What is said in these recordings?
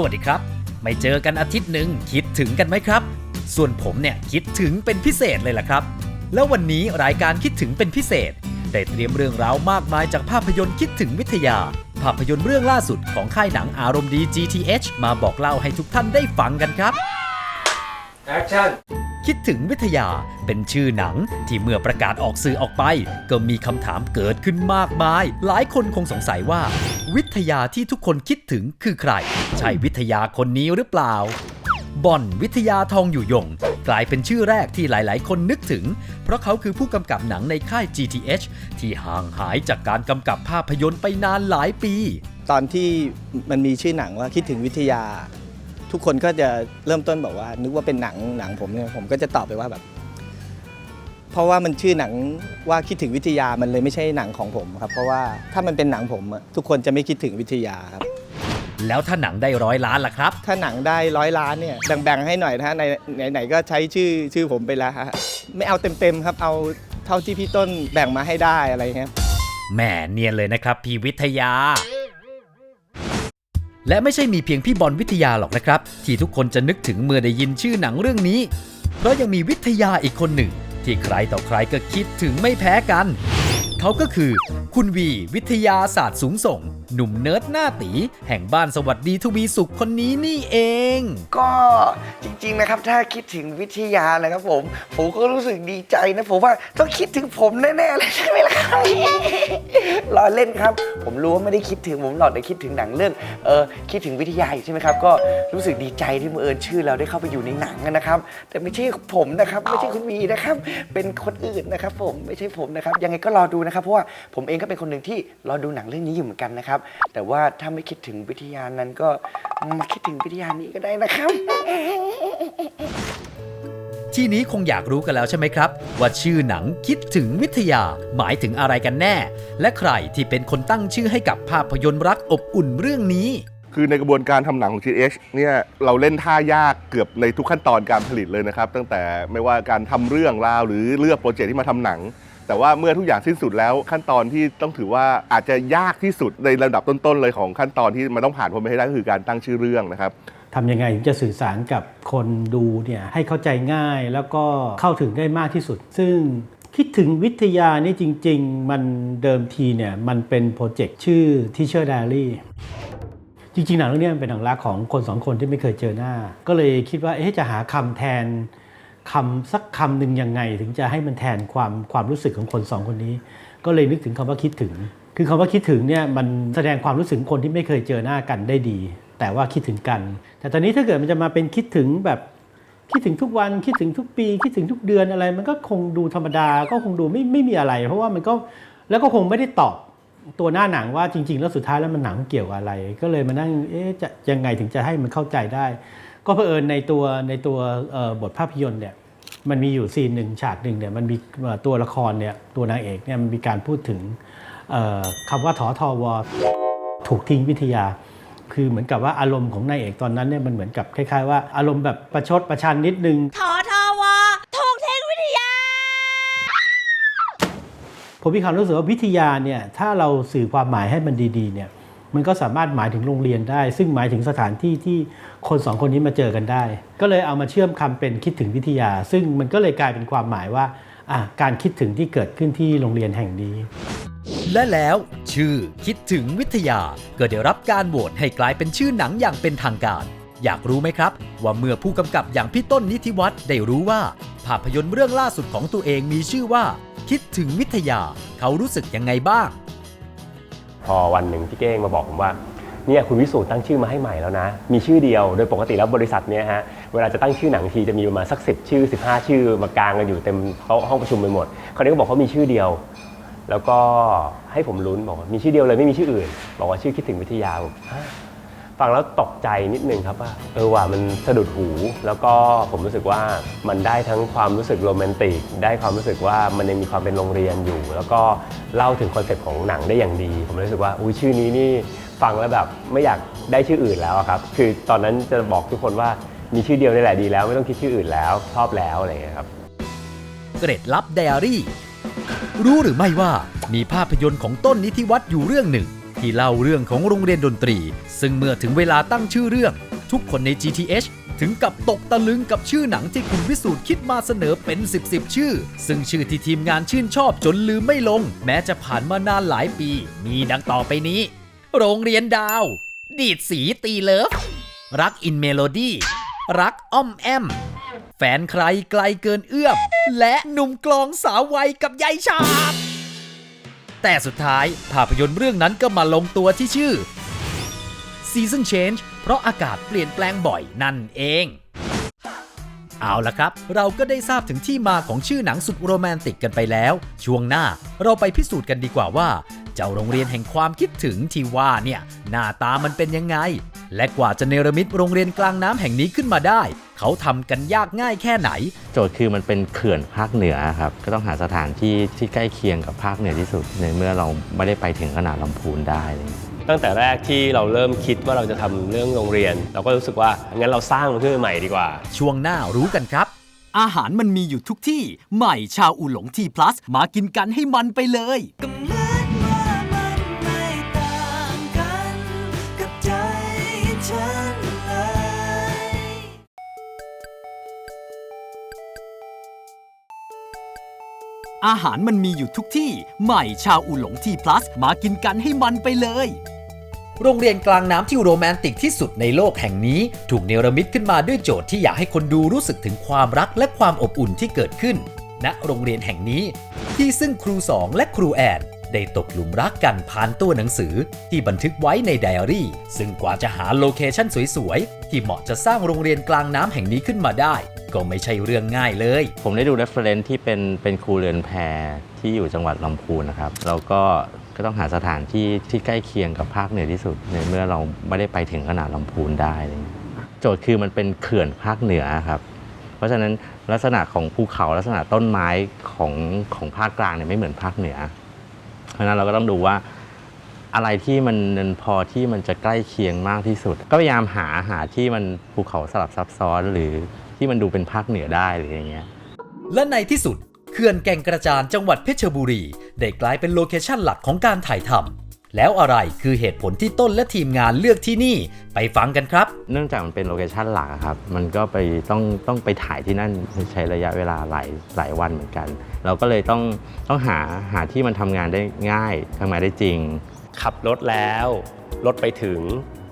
สวัสดีครับ ไม่เจอกันอาทิตย์หนึ่งคิดถึงกันไหมครับ ส่วนผมเนี่ยคิดถึงเป็นพิเศษเลยล่ะครับ แล้ววันนี้รายการคิดถึงเป็นพิเศษ ได้เตรียมเรื่องราวมากมายจากภาพยนตร์คิดถึงวิทยา ภาพยนตร์เรื่องล่าสุดของค่ายหนังอารมณ์ดี GTH มาบอกเล่าให้ทุกท่านได้ฟังกันครับ แอคชั่น คิดถึงวิทยาเป็นชื่อหนังที่เมื่อประกาศออกสื่อออกไป ก็มีคำถามเกิดขึ้นมากมาย หลายคนคงสงสัยว่า วิทยาที่ทุกคนคิดถึงคือใคร ใช่วิทยาคนนี้หรือเปล่าบอนวิทยาทองอยู่ยง กลายเป็นชื่อแรกที่หลายๆ คนนึกถึง เพราะเขาคือผู้กำกับหนังในค่าย GTH ที่ห่างหายจากการกำกับภาพยนตร์ไปนานหลายปี ตอนที่มันมีชื่อหนังว่าคิดถึงวิทยา ทุกคนก็จะเริ่มต้นบอกว่า นึกว่าเป็นหนังหนังผมเนี่ยผมก็จะตอบไปว่าแบบ เพราะว่ามันชื่อหนังว่าคิดถึงวิทยามันเลยไม่ใช่หนังของผมครับ เพราะว่าถ้ามันเป็นหนังผมอะทุกคนจะไม่คิดถึงวิทยาครับ แล้วถ้าหนังได้ร้อยล้านล่ะครับ ถ้าหนังได้ร้อยล้านเนี่ยแบ่งๆให้หน่อยนะฮะในไหนๆก็ใช้ชื่อชื่อผมไปแล้วฮะไม่เอาเต็มๆครับ เอาเท่าที่พี่ต้นแบ่งมาให้ได้อะไรเงี้ยแหมเนียนเลยนะครับพี่วิทยา และไม่ใช่มีเพียงพี่บอลวิทยาหรอกนะครับ ที่ทุกคนจะนึกถึงเมื่อได้ยินชื่อหนังเรื่องนี้ เพราะยังมีวิทยาอีกคนหนึ่ง ที่ใครต่อใครก็คิดถึงไม่แพ้กัน เขาก็คือ คุณวีวิทยาศาสตร์สูงส่ง หนุ่มเนิร์ดหน้าตี แห่งบ้านสวัสดีทวีสุขคนนี้นี่เอง ก็จริงๆนะครับถ้าคิดถึงวิทยานะครับผม ผมก็รู้สึกดีใจนะผมว่าต้องคิดถึงผมแน่ๆเลยใช่ไหมล่ะครับรอเล่นครับ ผมรู้ว่าไม่ได้คิดถึงผมหรอกแต่คิดถึงหนังเรื่องเออคิดถึงวิทยาอยู่ใช่ไหมครับ ก็รู้สึกดีใจที่บังเอิญชื่อเราได้เข้าไปอยู่ในหนังนะครับ แต่ไม่ใช่ผมนะครับ ไม่ใช่คุณวีนะครับ เป็นคนอื่นนะครับ ผมไม่ใช่ผมนะครับ ยังไงก็รอดูนะครับเพราะว่าผมเองก็เป็นคนหนึ่งที่รอดูหนังเรื่องนี้อยู่เหมือนกันนะครับแต่ว่าถ้าไม่คิดถึงวิทยานั้นก็มาคิดถึงวิทยานี้ก็ได้นะครับ ที่นี้คงอยากรู้กันแล้วใช่ไหมครับ ว่าชื่อหนังคิดถึงวิทยาหมายถึงอะไรกันแน่ และใครที่เป็นคนตั้งชื่อให้กับภาพยนตร์รักอบอุ่นเรื่องนี้คือในกระบวนการทำหนังของ GH เนี่ยเราเล่นท่ายากเกือบในทุกขั้นตอนการผลิตเลยนะครับ ตั้งแต่ไม่ว่าการทำเรื่องราวหรือเลือกโปรเจกต์ที่มาทำหนัง แต่ว่าเมื่อทุกอย่างสิ้นสุดแล้วขั้นตอนที่ต้องถือว่าอาจจะยากที่สุดในระดับต้นๆเลยของขั้นตอนที่มันต้องผ่านพ้นไปให้ได้ก็คือการตั้งชื่อเรื่องนะครับทำยังไงถึงจะสื่อสารกับคนดูเนี่ยให้เข้าใจง่ายแล้วก็เข้าถึงได้มากที่สุด ซึ่งคิดถึงวิทยานี่จริง ๆ มันเดิมทีเนี่ยมันเป็นโปรเจกต์ชื่อ Teacher Diary จริงๆหนังเรื่องนี้มันเป็นหนังรักของคนสองคนที่ไม่เคยเจอหน้า ก็เลยคิดว่าเอ๊ะจะหาคำแทน คำสักคำหนึ่งยังไง ถึงจะให้มันแทนความความรู้สึกของคนสองคนนี้ ก็เลยนึกถึงคำว่าคิดถึง คือคำว่าคิดถึงเนี่ยมันแสดงความรู้สึกคนที่ไม่เคยเจอหน้ากันได้ดี แต่ว่าคิดถึงกัน แต่ตอนนี้ถ้าเกิดมันจะมาเป็นคิดถึงแบบคิดถึงทุกวันคิดถึงทุกปี คิดถึงทุกเดือนอะไร มันก็คงดูธรรมดาก็คงดูไม่ไม่มีอะไร เพราะว่ามันก็แล้วก็คงไม่ได้ตอบตัวหน้าหนังว่าจริง ๆ แล้วสุดท้ายแล้วมันหนังเกี่ยวกับอะไร ก็เลยมานั่งเอ๊ะจะยังไงถึงจะให้มันเข้าใจได้ ก็เผอิญในตัวในตัวเอ่อบทภาพยนตร์เนี่ยมันมีอยู่ซีนหนึ่งฉากหนึ่งเนี่ยมันมีเอ่อตัวละครเนี่ยตัวนางเอกเนี่ยมันมีการพูดถึงเอ่อคำว่าถอทอวอถูกทิ้งวิทยา คือเหมือนกับว่าอารมณ์ของนายเอกตอนนั้นเนี่ยมันเหมือนกับคล้ายๆว่าอารมณ์แบบประชดประชันนิดนึงทอทอวอถูกทิ้งวิทยา ผมมีความรู้สึกว่าวิทยาเนี่ยถ้าเราสื่อความหมายให้มันดีๆเนี่ย มันก็สามารถหมายถึงโรงเรียนได้ ซึ่งหมายถึงสถานที่ที่คนสองคนนี้มาเจอกันได้ ก็เลยเอามาเชื่อมคำเป็นคิดถึงวิทยา ซึ่งมันก็เลยกลายเป็นความหมายว่าการคิดถึงที่เกิดขึ้นที่โรงเรียนแห่งนี้ และแล้วชื่อคิดถึงวิทยาก็ได้รับการโหวตให้กลายเป็นชื่อหนังอย่างเป็นทางการ อยากรู้ไหมครับ ว่าเมื่อผู้กำกับอย่างพี่ต้นนิธิวัฒน์ได้รู้ว่า ภาพยนตร์เรื่องล่าสุดของตัวเองมีชื่อว่า คิดถึงวิทยา เขารู้สึกยังไงบ้าง พอวันหนึ่งพี่เก้งมาบอกผมว่าเนี่ยคุณวิสูตรตั้งชื่อมาให้ใหม่แล้วนะ มีชื่อเดียวโดยปกติแล้วบริษัทเนี้ยฮะเวลาจะตั้งชื่อหนังทีจะมีประมาณสักสิชื่อ 15 ชื่อมากางกันอยู่เต็มเขาห้องประชุมไปหมดเขาเนี่ยก็บอกเขามีชื่อเดียว แล้วก็ให้ผมลุ้นบอกว่ามีชื่อเดียวเลยไม่มีชื่ออื่น บอกว่าชื่อคิดถึงวิทยาผม ฟังแล้วตกใจนิดนึงครับว่าเออว่ามันสะดุดหู แล้วก็ผมรู้สึกว่ามันได้ทั้งความรู้สึกโรแมนติก ได้ความรู้สึกว่ามันยังมีความเป็นโรงเรียนอยู่ แล้วก็เล่าถึงคอนเซ็ปต์ของหนังได้อย่างดี ผมรู้สึกว่าอุ้ยชื่อนี้นี่ฟังแล้วแบบไม่อยากได้ชื่ออื่นแล้วครับ คือตอนนั้นจะบอกทุกคนว่ามีชื่อเดียวนี่แหละดีแล้ว ไม่ต้องคิดชื่ออื่นแล้วชอบแล้วอะไรอย่างเงี้ยครับเกร็ดลับไดอารี่ รู้หรือไม่ว่ามีภาพยนตร์ของต้นนิธิวัฒน์อยู่เรื่องหนึ่ง ที่เล่าเรื่องของโรงเรียนดนตรี ซึ่งเมื่อถึงเวลาตั้งชื่อเรื่อง ทุกคนใน GTH ถึงกับตกตะลึงกับชื่อหนังที่คุณวิสูตรคิดมาเสนอเป็น 10บสชื่อ ซึ่งชื่อที่ทีมงานชื่นชอบจนลืมไม่ลง แม้จะผ่านมานานหลายปี มีดังต่อไปนี้ โรงเรียนดาว ดีดสีตีเลิฟ รักอินเมโลดี้รักอ้อมแอม แฟนใครไกลเกินเอื้อมและหนุ่มกลองสาววัยกับยายฉาบ แต่สุดท้ายภาพยนตร์เรื่องนั้นก็มาลงตัวที่ชื่อ Season Change เพราะอากาศเปลี่ยนแปลงบ่อยนั่นเอง เอาละครับ เราก็ได้ทราบถึงที่มาของชื่อหนังสุดโรแมนติกกันไปแล้ว ช่วงหน้าเราไปพิสูจน์กันดีกว่าว่า เจ้าโรงเรียนแห่งความคิดถึงที่ว่าเนี่ย หน้าตามันเป็นยังไง และกว่าจะเนรมิตโรงเรียนกลางน้ำแห่งนี้ขึ้นมาได้ เขาทำกันยากง่ายแค่ไหน โจทย์คือมันเป็นเขื่อนภาคเหนือครับ ก็ต้องหาสถานที่ที่ใกล้เคียงกับภาคเหนือที่สุด ในเมื่อเราไม่ได้ไปถึงขนาดลำพูนได้อะไรอย่างเงี้ยตั้งแต่แรกที่เราเริ่มคิดว่าเราจะทำเรื่องโรงเรียน เราก็รู้สึกว่างั้นเราสร้างมันขึ้นมาใหม่ดีกว่า ช่วงหน้ารู้กันครับ อาหารมันมีอยู่ทุกที่ ใหม่ชาวอูหลงทีพลัสมากินกันให้มันไปเลย อาหารมันมีอยู่ทุกที่ ใหม่ชาวอูหลงทีพลัสมากินกันให้มันไปเลย โรงเรียนกลางน้ำที่โรแมนติกที่สุดในโลกแห่งนี้ ถูกเนรมิตขึ้นมาด้วยโจทย์ที่อยากให้คนดูรู้สึกถึงความรักและความอบอุ่นที่เกิดขึ้น ณโรงเรียนแห่งนี้ ที่ซึ่งครูสองและครูแอนได้ตกหลุมรักกันผ่านตัวหนังสือ ที่บันทึกไว้ในไดอารี่ ซึ่งกว่าจะหาโลเคชั่นสวยๆ ที่เหมาะจะสร้างโรงเรียนกลางน้ำแห่งนี้ขึ้นมาได้ ก็ไม่ใช่เรื่องง่ายเลย ผมได้ดู reference ที่เป็นเป็นครูเรือนแพที่อยู่จังหวัดลำพูนนะครับเราก็ก็ต้องหาสถานที่ที่ใกล้เคียงกับภาคเหนือที่สุดในเมื่อเราไม่ได้ไปถึงขนาดลำพูนได้ โจทย์คือมันเป็นเขื่อนภาคเหนือครับ เพราะฉะนั้นลักษณะของภูเขาลักษณะต้นไม้ของของภาคกลางเนี่ยไม่เหมือนภาคเหนือ เพราะฉะนั้นเราก็ต้องดูว่าอะไรที่มันมันพอที่มันจะใกล้เคียงมากที่สุด ก็พยายามหาหาที่มันภูเขาสลับซับซ้อนหรือ ที่มันดูเป็นภาคเหนือได้หรืออย่างเงี้ยและในที่สุดเขื่อนแก่งกระจานจังหวัดเพชรบุรีได้กลายเป็นโลเคชั่นหลักของการถ่ายทำแล้วอะไรคือเหตุผลที่ต้นและทีมงานเลือกที่นี่ไปฟังกันครับ เนื่องจากมันเป็นโลเคชันหลักอะครับ มันก็ไปต้องต้องไปถ่ายที่นั่นใช้ระยะเวลาหลายหลายวันเหมือนกัน เราก็เลยต้องต้องหาหาที่มันทำงานได้ง่ายทำงานได้จริง ขับรถแล้ว รถไปถึง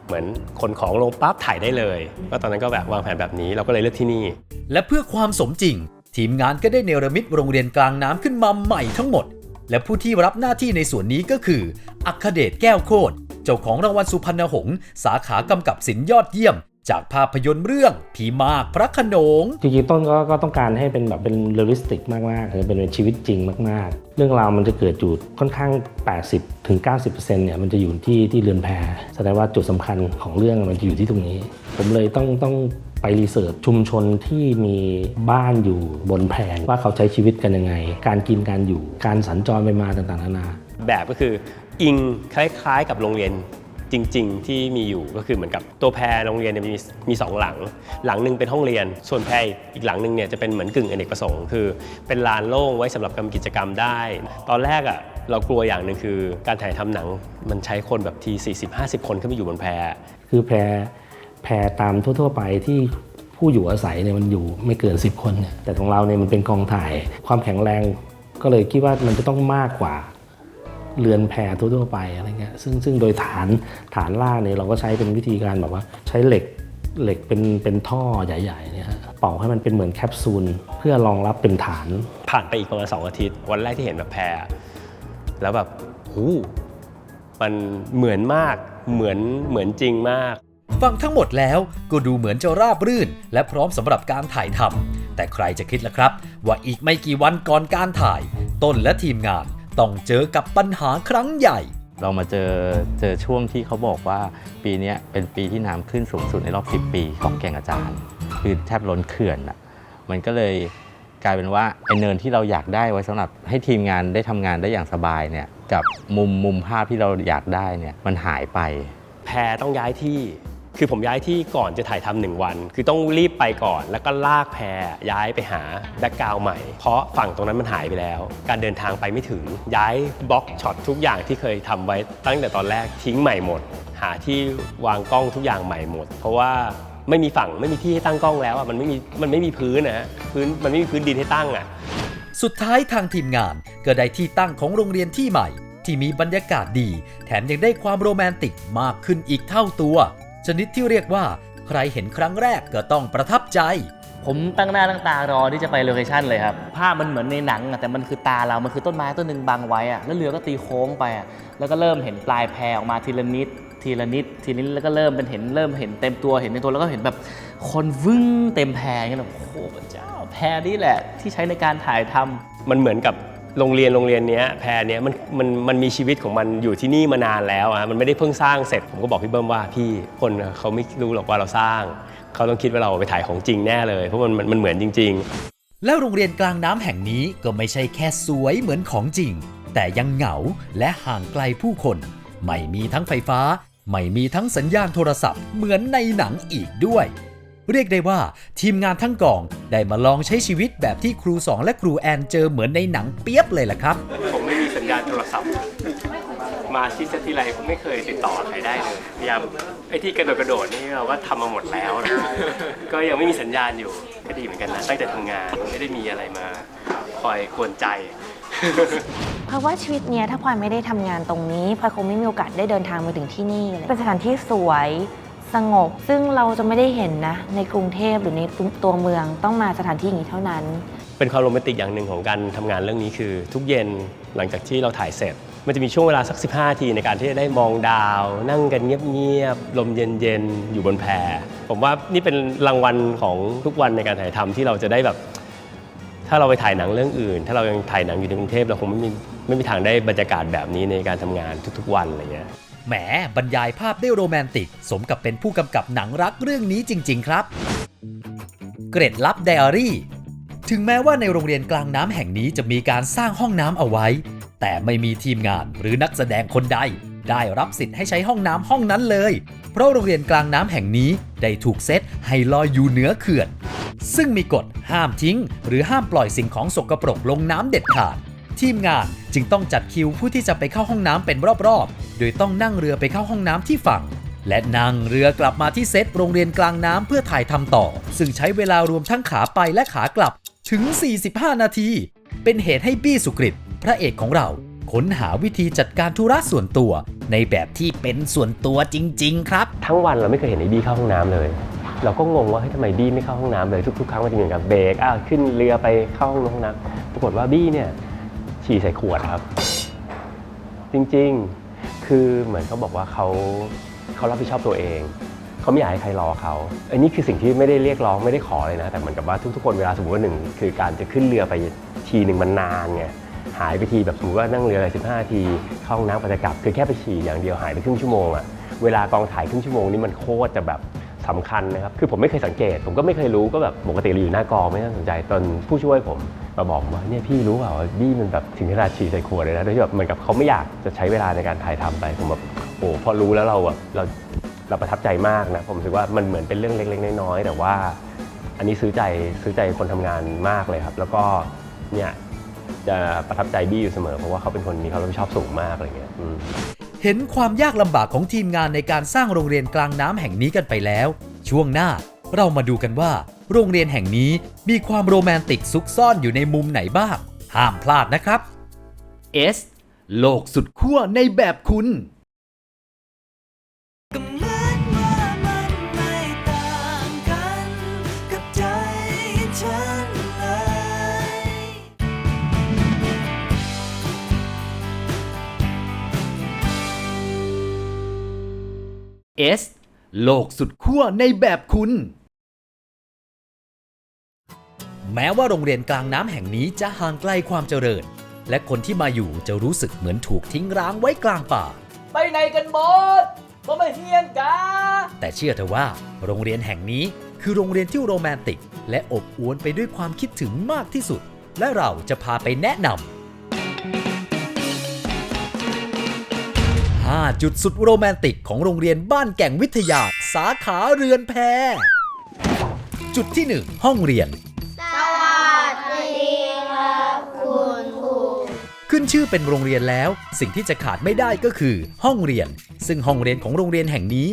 เหมือนคนของลงปั๊บถ่ายได้เลยก็ตอนนั้นก็แบบวางแผนแบบนี้เราก็เลยเลือกที่นี่ และเพื่อความสมจริง ทีมงานก็ได้เนรมิตโรงเรียนกลางน้ำขึ้นมาใหม่ทั้งหมด และผู้ที่รับหน้าที่ในส่วนนี้ก็คือ อัคเดชแก้วโคตรเจ้าของรางวัลสุพรรณหงษ์สาขากำกับสินยอดเยี่ยม จากภาพยนตร์เรื่องผีมากพระโขนงจริงๆต้นก็ก็ต้องการให้เป็นแบบเป็นเรียลลิสติกมากๆคือเป็นเป็นชีวิตจริงมากๆ เรื่องราวมันจะเกิดอยู่ค่อนข้าง 80ถึง90%เนี่ยมันจะอยู่ที่ที่เรือนแพแสดงว่าจุดสำคัญของเรื่องมันจะอยู่ที่ตรงนี้ ผมเลยต้องต้องไปรีเสิร์ชชุมชนที่มีบ้านอยู่บนแพว่าเขาใช้ชีวิตกันยังไง การกินการอยู่การสัญจรไปมาต่างๆนานาแบบก็คืออิงคล้ายๆ กับโรงเรียน จริง ๆ ที่มีอยู่ก็คือเหมือนกับตัวแพรโรงเรียนเนี่ยมีมีสองหลัง หลังหนึ่งเป็นห้องเรียน ส่วนแพรอีกหลังหนึ่งเนี่ยจะเป็นเหมือนกึ่งอเนกประสงค์คือเป็นลานโล่งไว้สำหรับทำกิจกรรมได้ ตอนแรกอะ่ะเรากลัวอย่างหนึ่งคือการถ่ายทำหนังมันใช้คนแบบที40-50 คนขึ้นไปอยู่บนแพรคือแพรแพรตามทั่ว ๆ ไปที่ผู้อยู่อาศัยเนี่ยมันอยู่ไม่เกิน 10 คน แต่ของเราเนี่ยมันเป็นกองถ่ายความแข็งแรงก็เลยคิดว่ามันจะต้องมากกว่า เรือนแพรทั่วๆไปอะไรเงี้ยซึ่งซึ่งโดยฐานฐานล่างเนี่ยเราก็ใช้เป็นวิธีการแบบว่าใช้เหล็กเหล็กเป็นเป็นท่อใหญ่ๆเนี่ยฮะเป่าให้มันเป็นเหมือนแคปซูลเพื่อรองรับเป็นฐาน ผ่านไปอีกประมาณสองอาทิตย์ วันแรกที่เห็นแบบแพรแล้วแบบหูมันเหมือนมากเหมือนเหมือนจริงมาก ฟังทั้งหมดแล้วก็ดูเหมือนจะราบรื่น และพร้อมสำหรับการถ่ายทำแต่ใครจะคิดล่ะครับ ว่าอีกไม่กี่วันก่อนการถ่าย ต้นและทีมงาน ต้องเจอกับปัญหาครั้งใหญ่ เรามาเจอเจอช่วงที่เขาบอกว่าปีเนี้ยเป็นปีที่น้ำขึ้นสูงสุดในรอบ 10 ปีของแก่งอาจารย์ คือแทบล้นเขื่อนอะมันก็เลยกลายเป็นว่าไอเนินที่เราอยากได้ไว้สำหรับให้ทีมงานได้ทำงานได้อย่างสบายเนี่ยกับมุมมุมภาพที่เราอยากได้เนี่ยมันหายไป แพรต้องย้ายที่ คือผมย้ายที่ก่อนจะถ่ายทำหนึ่งวัน คือต้องรีบไปก่อน แล้วก็ลากแพรย้ายไปหาแบ็กกราวด์ใหม่ เพราะฝั่งตรงนั้นมันหายไปแล้ว การเดินทางไปไม่ถึง ย้ายบล็อกช็อตทุกอย่างที่เคยทำไว้ตั้งแต่ตอนแรกทิ้งใหม่หมด หาที่วางกล้องทุกอย่างใหม่หมด เพราะว่าไม่มีฝั่งไม่มีที่ให้ตั้งกล้องแล้วอะมันไม่มีมันไม่มีพื้นนะฮะพื้นมันไม่มีพื้นดินให้ตั้งอะสุดท้ายทางทีมงานก็ได้ที่ตั้งของโรงเรียนที่ใหม่ ที่มีบรรยากาศดี แถมยังได้ความโรแมนติกมากขึ้นอีกเท่าตัว ชนิดที่เรียกว่า ใครเห็นครั้งแรกก็ต้องประทับใจ ผมตั้งหน้าตั้งตารอที่จะไปโลเคชั่นเลยครับ ภาพมันเหมือนในหนังอะแต่มันคือตาเรา มันคือต้นไม้ต้นหนึ่งบังไว้อะแล้วเรือก็ตีโค้งไปอะแล้วก็เริ่มเห็นปลายแพออกมาทีละนิด ทีละนิด ทีนี้แล้วก็เริ่มเป็นเห็นเริ่มเห็นเต็มตัวเห็นในตัวแล้วก็เห็นแบบคนวึ่งเต็มแพอย่างเงี้ยแบบโอ้โหพระเจ้าแพนี่แหละที่ใช้ในการถ่ายทำ มันเหมือนกับ โรงเรียนโรงเรียนเนี้ยแพรเนี้ยมันมันมันมีชีวิตของมันอยู่ที่นี่มานานแล้วอะมันไม่ได้เพิ่งสร้างเสร็จผมก็บอกพี่เบิ้มว่าพี่คนเขาไม่รู้หรอกว่าเราสร้าง เขาต้องคิดว่าเราไปถ่ายของจริงแน่เลย เพราะมันมันมันเหมือนจริง ๆ แล้วโรงเรียนกลางน้ำแห่งนี้ก็ไม่ใช่แค่สวยเหมือนของจริง แต่ยังเหงาและห่างไกลผู้คน ไม่มีทั้งไฟฟ้า ไม่มีทั้งสัญญาณโทรศัพท์เหมือนในหนังอีกด้วย เรียกได้ว่าทีมงานทั้งกองได้มาลองใช้ชีวิตแบบที่ครูสองและครูแอนเจอเหมือนในหนังเปียบเลยล่ะครับ ผมไม่มีสัญญาณโทรศัพท์ มาที่เซตที่ไรผมไม่เคยติดต่อใครได้เลยพยายามไอ้ที่กระโดดกระโดดนี่เราก็ทำมาหมดแล้วนะก็ยังไม่มีสัญญาณอยู่ก็ดีเหมือนกันนะตั้งแต่ทำงานไม่ได้มีอะไรมา คอยกวนใจ เพราะว่าชีวิตเนี้ยถ้าพลอยไม่ได้ทำงานตรงนี้พลอยคงไม่มีโอกาสได้เดินทางมาถึงที่นี่เลยเป็นสถานที่สวย สงบ ซึ่งเราจะไม่ได้เห็นนะ ในกรุงเทพหรือในตัวเมืองต้องมาสถานที่อย่างนี้เท่านั้น เป็นความโรแมนติกอย่างหนึ่งของการทำงานเรื่องนี้คือ ทุกเย็นหลังจากที่เราถ่ายเสร็จ มันจะมีช่วงเวลาสัก 15 ทีในการที่จะได้มองดาว นั่งกันเงียบๆลมเย็นๆอยู่บนแพผมว่านี่เป็นรางวัลของทุกวันในการถ่ายทำที่เราจะได้แบบถ้าเราไปถ่ายหนังเรื่องอื่น ถ้าเรายังถ่ายหนังอยู่ในกรุงเทพเราคงไม่มีไม่มีทางได้บรรยากาศแบบนี้ในการทำงานทุกๆ วันอะไรเงี้ย แหมบรรยายภาพได้โรแมนติก สมกับเป็นผู้กำกับหนังรักเรื่องนี้จริง ๆ ครับ เกร็ดลับไดอารี่ ถึงแม้ว่าในโรงเรียนกลางน้ำแห่งนี้จะมีการสร้างห้องน้ำเอาไว้ แต่ไม่มีทีมงานหรือนักแสดงคนใด ได้รับสิทธิ์ให้ใช้ห้องน้ำห้องนั้นเลย เพราะโรงเรียนกลางน้ำแห่งนี้ได้ถูกเซตให้ลอยอยู่เหนือเขื่อน ซึ่งมีกฎห้ามทิ้ง หรือห้ามปล่อยสิ่งของสกปรกลงน้ำเด็ดขาด ทีมงานจึงต้องจัดคิวผู้ที่จะไปเข้าห้องน้ำเป็นรอบๆ โดยต้องนั่งเรือไปเข้าห้องน้ำที่ฝั่ง และนั่งเรือกลับมาที่เซตโรงเรียนกลางน้ำเพื่อถ่ายทำต่อ ซึ่งใช้เวลารวมทั้งขาไปและขากลับถึง 45 นาที เป็นเหตุให้บี้สุกริตพระเอกของเราค้นหาวิธีจัดการธุระส่วนตัว ในแบบที่เป็นส่วนตัวจริง ๆ ครับ ทั้งวันเราไม่เคยเห็นไอ้บี้เข้าห้องน้ำเลย เราก็งงว่าเฮ้ยทำไมบี้ไม่เข้าห้องน้ำเลยทุกๆครั้งมันจะเหมีการเบรกอ้าวขึ้นเรือไปเข้าห้องน้ำปรากฏว่าบี้เนี่ย ฉี่ใส่ขวดครับ จริงๆคือเหมือนเขาบอกว่าเขาเขารับผิดชอบตัวเองเขาไม่อยากให้ใครรอเขาอันนี้คือสิ่งที่ไม่ได้เรียกร้องไม่ได้ขอเลยนะ แต่เหมือนกับว่าทุกๆคนเวลาสมมติว่าหนึ่งคือการจะขึ้นเรือไปทีหนึ่งมันนานไงหายไปทีแบบสมมติว่านั่งเรืออะไร15ทีเข้าห้องน้ำก็จะกลับ คือแค่ไปฉี่อย่างเดียวหายไปครึ่งชั่วโมงอะเวลากองถ่ายครึ่งชั่วโมงนี่มันโคตรจะแบบ สำคัญนะครับ คือผมไม่เคยสังเกต ผมก็ไม่เคยรู้ก็แบบปกติเราอยู่หน้ากองไม่น่าสนใจตอนผู้ช่วยผมมาบอกว่าเนี่ยพี่รู้เปล่าบี้มันแบบถึงขนาดฉี่ใส่ขวดเลยนะโดยที่แบบเหมือนกับเขาไม่อยากจะใช้เวลาในการถ่ายทำไปผมแบบโอ้พอรู้แล้วเราแบบเราเราประทับใจมากนะผมรู้สึกว่ามันเหมือนเป็นเรื่องเล็กๆน้อยๆแต่ว่า อันนี้ซื้อใจซื้อใจคนทำงานมากเลยครับ แล้วก็เนี่ยจะประทับใจบี้อยู่เสมอเพราะว่าเขาเป็นคนมีความรับผิดชอบสูงมากอะไรเงี้ย เห็นความยากลำบากของทีมงานในการสร้างโรงเรียนกลางน้ำแห่งนี้กันไปแล้ว ช่วงหน้าเรามาดูกันว่า โรงเรียนแห่งนี้มีความโรแมนติกซุกซ่อนอยู่ในมุมไหนบ้าง ห้ามพลาดนะครับ S โลกสุดขั้วในแบบคุณ S โลกสุดขั้วในแบบคุณ แม้ว่าโรงเรียนกลางน้ำแห่งนี้จะห่างไกลความเจริญ และคนที่มาอยู่จะรู้สึกเหมือนถูกทิ้งร้างไว้กลางป่า ไปไหนกันหมดมาไม่เฮียนกาแต่เชื่อเถอะว่า โรงเรียนแห่งนี้คือโรงเรียนที่โรแมนติก และอบอวลไปด้วยความคิดถึงมากที่สุด และเราจะพาไปแนะนำ 5 จุดสุดโรแมนติกของโรงเรียนบ้านแก่งวิทยา สาขาเรือนแพ จุดที่ 1 ห้องเรียนขึ้นชื่อเป็นโรงเรียนแล้ว สิ่งที่จะขาดไม่ได้ก็คือ ห้องเรียน ซึ่งห้องเรียนของโรงเรียนแห่งนี้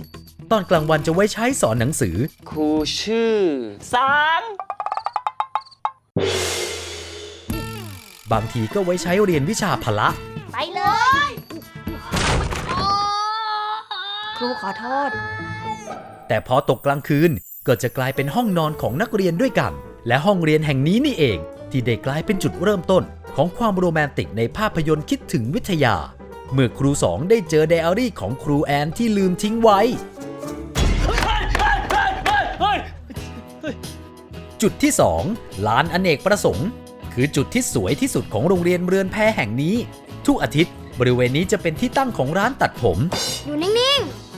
ตอนกลางวันจะไว้ใช้สอนหนังสือ ครูชื่อสางบางทีก็ไว้ใช้เรียนวิชาพละ ไปเลย รูขอโทษ แต่พอตกกลางคืนก็จะกลายเป็นห้องนอนของนักเรียนด้วยกัน และห้องเรียนแห่งนี้นี่เอง ที่ได้กลายเป็นจุดเริ่มต้น ของความโรแมนติกในภาพยนตร์คิดถึงวิทยา เมื่อครูสองได้เจอไดอารี่ของครูแอนที่ลืมทิ้งไว้ จุดที่ 2 ลานอเนกประสงค์ คือจุดที่สวยที่สุดของโรงเรียนเรือนแพแห่งนี้ ทุกอาทิตย์ บริเวณนี้จะเป็นที่ตั้งของร้านตัดผม อยู่นิ่ง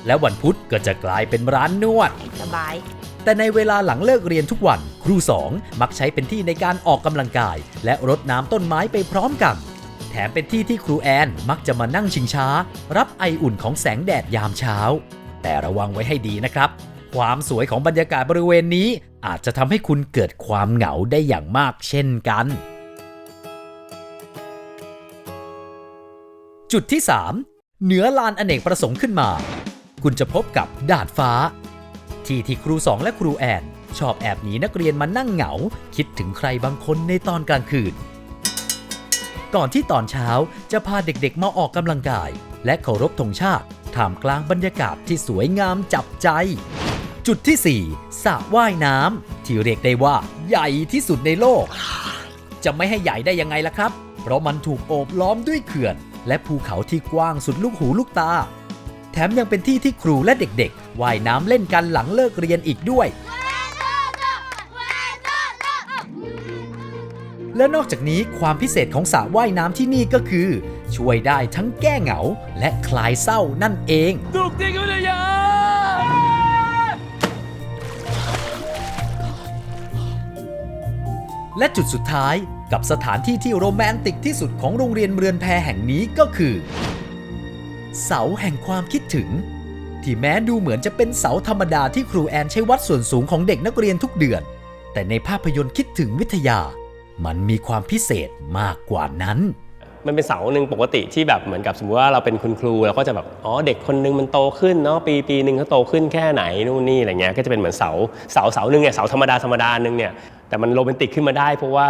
และวันพุธก็จะกลายเป็นร้านนวด สบาย แต่ในเวลาหลังเลิกเรียนทุกวัน ครูสองมักใช้เป็นที่ในการออกกำลังกาย และรดน้ำต้นไม้ไปพร้อมกัน แถมเป็นที่ที่ครูแอนมักจะมานั่งชิงช้า รับไออุ่นของแสงแดดยามเช้า แต่ระวังไว้ให้ดีนะครับ ความสวยของบรรยากาศบริเวณนี้ อาจจะทำให้คุณเกิดความเหงาได้อย่างมากเช่นกันจุดที่ 3 เหนือลานอเนกประสงค์ขึ้นมา คุณจะพบกับดาดฟ้า ที่ที่ครูสองและครูแอน ชอบแอบหนีนักเรียนมานั่งเหงา คิดถึงใครบางคนในตอนกลางคืน ก่อนที่ตอนเช้าจะพาเด็กๆมาออกกำลังกาย และเคารพธงชาติท่ามกลางบรรยากาศที่สวยงามจับใจ จุดที่ 4สระว่ายน้ำที่เรียกได้ว่าใหญ่ที่สุดในโลก จะไม่ให้ใหญ่ได้ยังไงล่ะครับ เพราะมันถูกโอบล้อมด้วยเขื่อน และภูเขาที่กว้างสุดลูกหูลูกตา แถมยังเป็นที่ที่ครูและเด็กๆว่ายน้ำเล่นกันหลังเลิกเรียนอีกด้วย และนอกจากนี้ความพิเศษของสระว่ายน้ำที่นี่ก็คือ ช่วยได้ทั้งแก้เหงา และคลายเศร้านั่นเองถูกจริงวิทยาและจุดสุดท้ายกับสถานที่ที่โรแมนติกที่สุดของโรงเรียนเรือนแพแห่งนี้ก็คือ เสาแห่งความคิดถึง ที่แม้ดูเหมือนจะเป็นเสาธรรมดาที่ครูแอนใช้วัดส่วนสูงของเด็กนักเรียนทุกเดือน แต่ในภาพยนตร์คิดถึงวิทยา มันมีความพิเศษมากกว่านั้นมันเป็นเสาหนึ่งปกติที่แบบเหมือนกับสมมติว่าเราเป็นคุณครูเราก็จะแบบอ๋อเด็กคนนึงมันโตขึ้นเนาะปีปีหนึ่งเขาโตขึ้นแค่ไหนนู่นนี่อะไรเงี้ยก็จะเป็นเหมือนเสาเสาเสาหนึ่งเนี่ยเสาธรรมดาธรรมดาหนึ่งเนี่ยแต่มันโรแมนติกขึ้นมาได้ เพราะว่า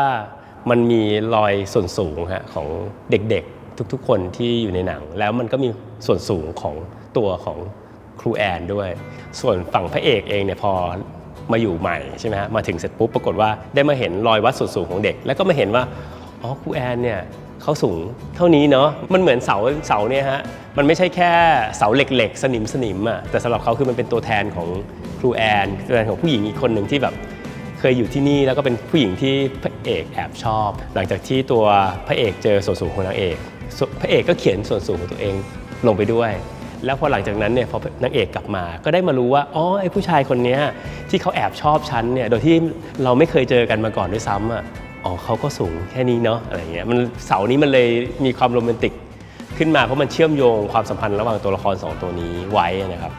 มันมีรอยส่วนสูงฮะของเด็ก ทุกๆ คนที่อยู่ในหนัง แล้วมันก็มีส่วนสูงของตัวของครูแอนด้วย ส่วนฝั่งพระเอกเองเนี่ยพอมาอยู่ใหม่ใช่ไหมฮะมาถึงเสร็จปุ๊บปรากฏว่าได้มาเห็นรอยวัดส่วนสูงของเด็ก แล้วก็มาเห็นว่าอ๋อครูแอนเนี่ยเขาสูงเท่านี้เนาะมันเหมือนเสาเสาเนี่ยฮะมันไม่ใช่แค่เสาเหล็กๆ สนิมสนิมอะแต่สำหรับเขาคือมันเป็นตัวแทนของครูแอนตัวแทนของผู้หญิงอีกคนหนึ่งที่แบบเคยอยู่ที่นี่แล้วก็เป็นผู้หญิงที่พระเอกแอบชอบ หลังจากที่ตัวพระเอกเจอส่วนสูงของนางเอก พระเอกก็เขียนส่วนสูงของตัวเองลงไปด้วย แล้วพอหลังจากนั้นเนี่ยพอนางเอกกลับมา ก็ได้มารู้ว่าอ๋อไอ้ผู้ชายคนนี้ที่เขาแอบชอบฉันเนี่ยโดยที่เราไม่เคยเจอกันมาก่อนด้วยซ้ำอะอ๋อเขาก็สูงแค่นี้เนาะอะไรเงี้ยมันเสานี้มันเลยมีความโรแมนติกขึ้นมาเพราะมันเชื่อมโยงความสัมพันธ์ระหว่างตัวละครสองตัวนี้ไว้นะครับ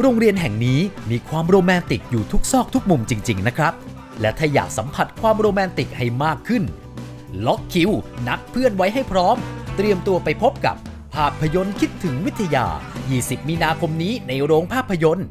โรงเรียนแห่งนี้มีความโรแมนติกอยู่ทุกซอกทุกมุมจริง ๆ นะครับ และถ้าอยากสัมผัสความโรแมนติกให้มากขึ้น ล็อกคิว นัดเพื่อนไว้ให้พร้อม เตรียมตัวไปพบกับภาพยนตร์คิดถึงวิทยา 20 มีนาคมนี้ในโรงภาพยนตร์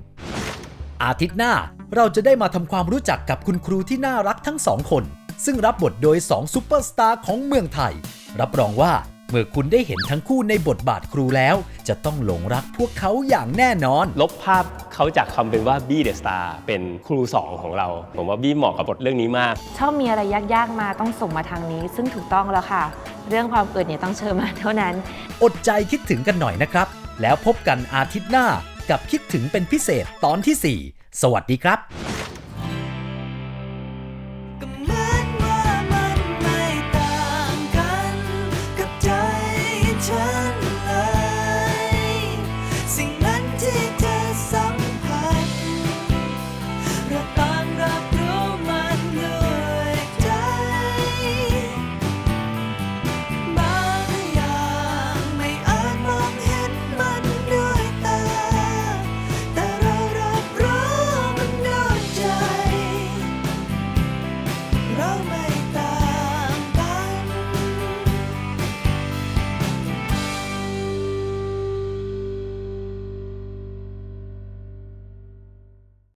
อาทิตย์หน้าเราจะได้มาทำความรู้จักกับคุณครูที่น่ารักทั้งสองคน ซึ่งรับบทโดย 2 ซูเปอร์สตาร์ของเมืองไทย รับรองว่า เมื่อคุณได้เห็นทั้งคู่ในบทบาทครูแล้ว จะต้องหลงรักพวกเขาอย่างแน่นอน ลบภาพเขาจากคำเป็นว่าบี้เดอะสตาร์เป็นครูสองของเรา ผมว่าบี้เหมาะกับบทเรื่องนี้มาก ชอบมีอะไรยาก ๆ มาต้องส่งมาทางนี้ ซึ่งถูกต้องแล้วค่ะ เรื่องความอื่นเนี่ยต้องเชิญมาเท่านั้น อดใจคิดถึงกันหน่อยนะครับ แล้วพบกันอาทิตย์หน้ากับคิดถึงเป็นพิเศษตอนที่ 4 สวัสดีครับ